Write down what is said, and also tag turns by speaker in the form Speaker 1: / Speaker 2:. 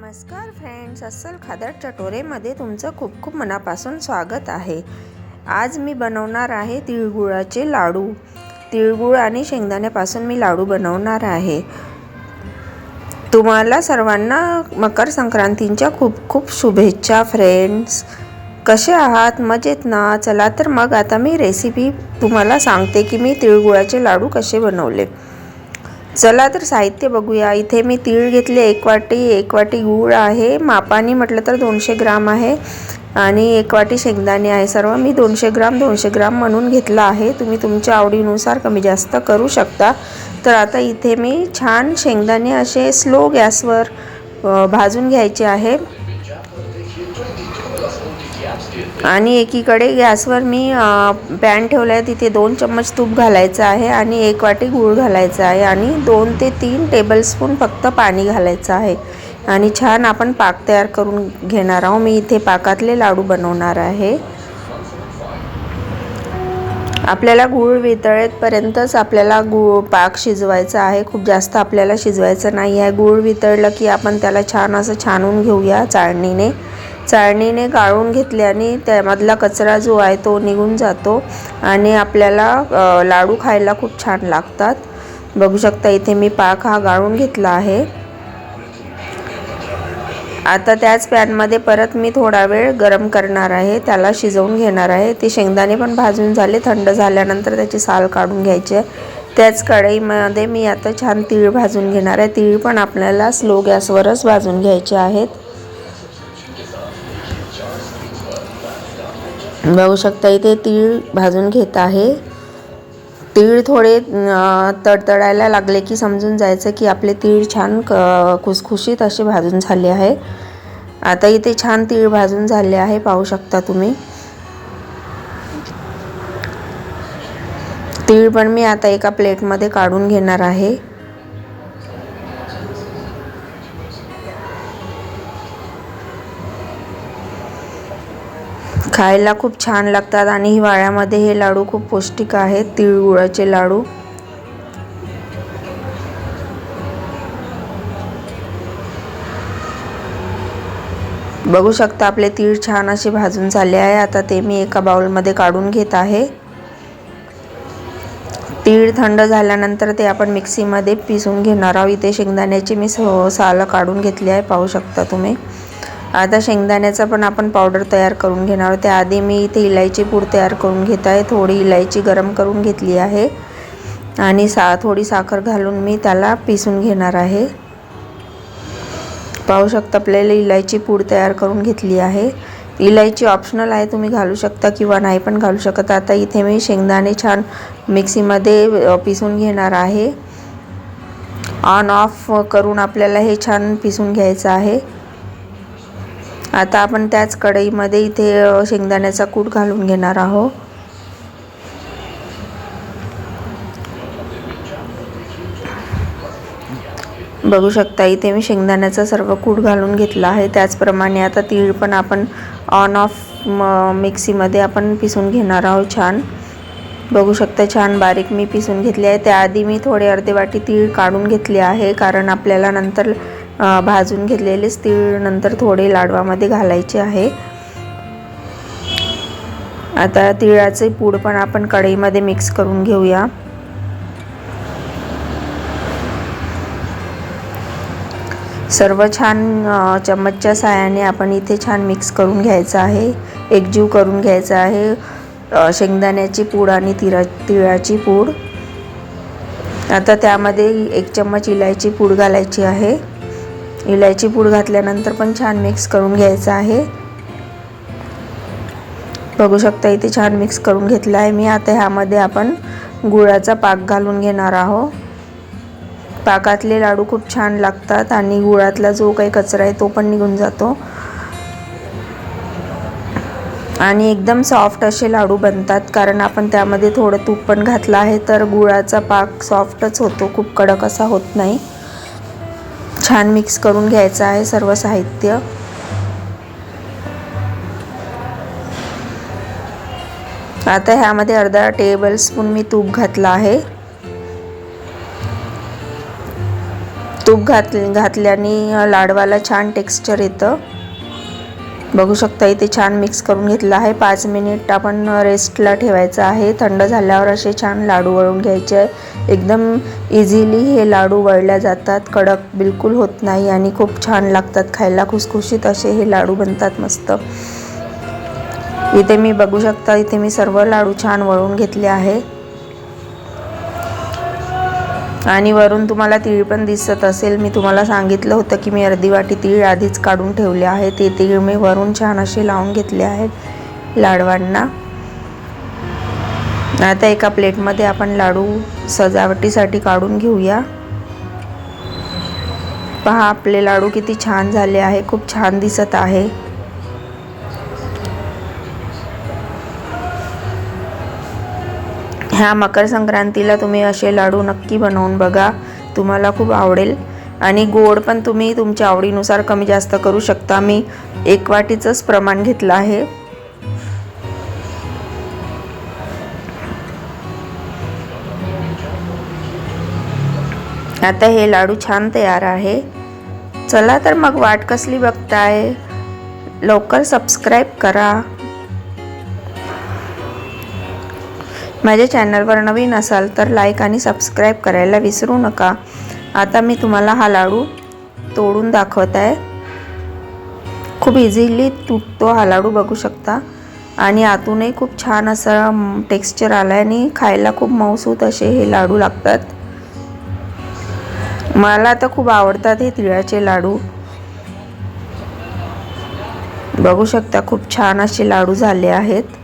Speaker 1: नमस्कार फ्रेंड्स अस्सल खादर चटोरेमध्ये तुमचं खूप खूप मनापासून स्वागत आहे. आज मी बनवणार आहे तिळगुळाचे लाडू. तिळगुळ आणि शेंगदाण्यापासून मी लाडू बनवणार आहे. तुम्हाला सर्वांना मकर संक्रांतींच्या खूप खूप शुभेच्छा फ्रेंड्स. कसे आहात? मजेत ना? चला तर मग आता मी रेसिपी तुम्हाला सांगते की मी तिळगुळाचे लाडू कसे बनवले. चला तर साहित्य बघूया. इथे मी तीळ घेतले एक वाटी एक वाटी गूळ आहे. मापाने म्हटलं तर दोनशे ग्राम आहे. आणि एक वाटी शेंगदाणे आहे. सर्व मी दोनशे ग्राम दोनशे ग्राम म्हणून घेतला आहे. तुम्ही तुमच्या आवडीनुसार कमी जास्त करू शकता. तर आता इथे मी छान शेंगदाणे असे स्लो गॅसवर भाजून घ्यायचे आहे. आणि एकीकडे गॅसवर मी पॅन ठेवला आहे तिथे दोन चम्मच तूप घालायचं आहे आणि एक वाटी गूळ घालायचं आहे आणि दोन ते तीन टेबलस्पून फक्त पाणी घालायचं आहे. आणि छान आपण पाक तयार करून घेणार आहोत. मी इथे पाकातले लाडू बनवणार आहे. आपल्याला गूळ वितळेपर्यंतच आपल्याला गूळ पाक शिजवायचा आहे. खूप जास्त आपल्याला शिजवायचं नाही आहे. गूळ वितळलं की आपण त्याला छान असं छानून घेऊया चाळणीने. चाळणीने गाळून घेतल्याने त्यामधला कचरा जो आहे तो निघून जातो आणि आपल्याला लाडू खायला खूप छान लागतात. बघू शकता इथे मी पाक हा गाळून घेतला आहे. आता त्याच पॅनमध्ये परत मी थोडा वेळ गरम करणार आहे. त्याला शिजवून घेणार आहे. ते शेंगदाणे पण भाजून झाले. थंड झाल्यानंतर त्याची साल काढून घ्यायचे त्याच कढईमध्ये मी आता छान तीळ भाजून घेणार आहे. तीळ पण आपल्याला स्लो गॅसवरच भाजून घ्यायचे आहेत. बघू शकता इथे तीळ भाजून घेत आहे. तीळ थोडे तडतडायला लागले की समजून जायचं की आपले तीळ छान क खुसखुशीत असे भाजून झाले आहे. आता इथे छान तीळ भाजून झाले आहे पाहू शकता तुम्ही. तीळ पण मी आता एका प्लेटमध्ये काढून घेणार आहे. खायला खूप छान लागतात आणि हिवाळ्यामध्ये हे लाडू खूप पौष्टिक आहेत. तिळगुळाचे लाडू. बघू शकता आपले तीळ छान असे भाजून झाले आहे. आता ते मी एका बाउलमध्ये काढून घेत आहे. तीळ थंड झाल्यानंतर ते आपण मिक्सीमध्ये पिसून घेणार आहोत. इथे शेंगदाण्याची मी सालं काढून घेतली आहे. पाहू शकता तुम्ही. आता शेंगदाण्याचा पण आपण पावडर तयार करून घेणार आहोत. त्याआधी मी इथे इलायची पूड तयार करून घेत आहे. थोडी इलायची गरम करून घेतली आहे. आणि सा थोडी साखर घालून मी त्याला पिसून घेणार आहे. पाहू शकता आपल्याला इलायची पूड तयार करून घेतली आहे. इलायची ऑप्शनल आहे तुम्ही घालू शकता किंवा नाही पण घालू शकता. आता इथे मी शेंगदाणे छान मिक्सीमध्ये पिसून घेणार आहे. ऑन ऑफ करून आपल्याला हे छान पिसून घ्यायचं आहे. आता आपण त्याच कढईमध्ये इथे शेंगदाण्याचा कूट घालून घेणार आहोत. बघू शकता इथे मी शेंगदाण्याचा सर्व कूट घालून घेतला आहे. त्याचप्रमाणे आता तीळ पण आपण ऑन ऑफ मिक्सीमध्ये आपण पिसून घेणार आहोत छान. बघू शकता छान बारीक मी पिसून घेतले आहे. त्याआधी मी थोडे अर्धे वाटी तीळ काढून घेतले आहे कारण आपल्याला नंतर भाजून घेतलेलेच तीळ नंतर थोडे लाडवामध्ये घालायचे आहे. आता तिळाचे पूड पण आपण कढईमध्ये मिक्स करून घेऊया. सर्व छान चम्मचच्या साहाय्याने आपण इथे छान मिक्स करून घ्यायचं आहे. एकजीव करून घ्यायचं आहे. शेंगदाण्याची पूड आणि तिळा तिळाची पूड. आता त्यामध्ये एक चम्मच इलायची पूड घालायची आहे. इलायची पूड घातल्यानंतर पण छान मिक्स करून घ्यायचं आहे. बघू शकता इथे छान मिक्स करून घेतलं आहे मी. आता ह्यामध्ये आपण गुळाचा पाक घालून घेणार आहोत. पाकातले लाडू खूप छान लागतात आणि गुळातला जो काही कचरा आहे तो पण निघून जातो. आणि एकदम सॉफ्ट असे लाडू बनतात कारण आपण त्यामध्ये थोडं तूप पण घातलं आहे तर गुळाचा पाक सॉफ्टच होतो. खूप कडक असा होत नाही. छान मिक्स करून घ्यायचं आहे सर्व साहित्य. आता ह्यामध्ये अर्धा टेबल स्पून मी तूप घातलं आहे. तूप घात घातल्याने लाडवाला छान टेक्स्चर येतं. बघू शकता इथे छान मिक्स करून घेतलं आहे. पाच मिनिट आपण रेस्टला ठेवायचं आहे. थंड झाल्यावर असे छान लाडू वळून घ्यायचे. आहे एकदम इझिली हे लाडू वळल्या जातात. कडक बिलकुल होत नाही आणि खूप छान लागतात खायला. खुसखुशीत असे हे लाडू बनतात मस्त. इथे मी बघू शकता इथे मी सर्व लाडू छान वळून घेतले आहे. आणि वरून तुम्हाला तीळ पण दिसत असेल. मी तुम्हाला सांगितलं होतं की मी अर्धी वाटी तीळ आधीच काढून ठेवले आहे. ते तीळ मी वरून छान असे लावून घेतले आहेत लाडवांना. आता एका प्लेटमध्ये आपण लाडू सजावटीसाठी काढून घेऊया. पहा आपले लाडू किती छान झाले आहे. खूप छान दिसत आहे. ह्या मकर संक्रांतीला तुम्ही असे लाडू नक्की बनवून बघा. तुम्हाला खूप आवडेल. आणि गोड पण तुम्ही तुमच्या आवडीनुसार कमी जास्त करू शकता. मी एक वाटीचंच प्रमाण घेतलं आहे. आता हे लाडू छान तयार आहे. चला तर मग वाट कसली बघताय? लवकर सबस्क्राईब करा. माझ्या चॅनलवर नवीन असाल तर लाईक आणि सबस्क्राईब करायला विसरू नका. आता मी तुम्हाला हा लाडू तोडून दाखवत आहे खूप इझिली तुटतो हा लाडू बघू शकता. आणि आतूनही खूप छान असं टेक्स्चर आलं आहे आणि खायला खूप मऊसूत असे हे लाडू लागतात. मला तर खूप आवडतात हे तिळाचे लाडू. बघू शकता खूप छान असे लाडू झाले आहेत.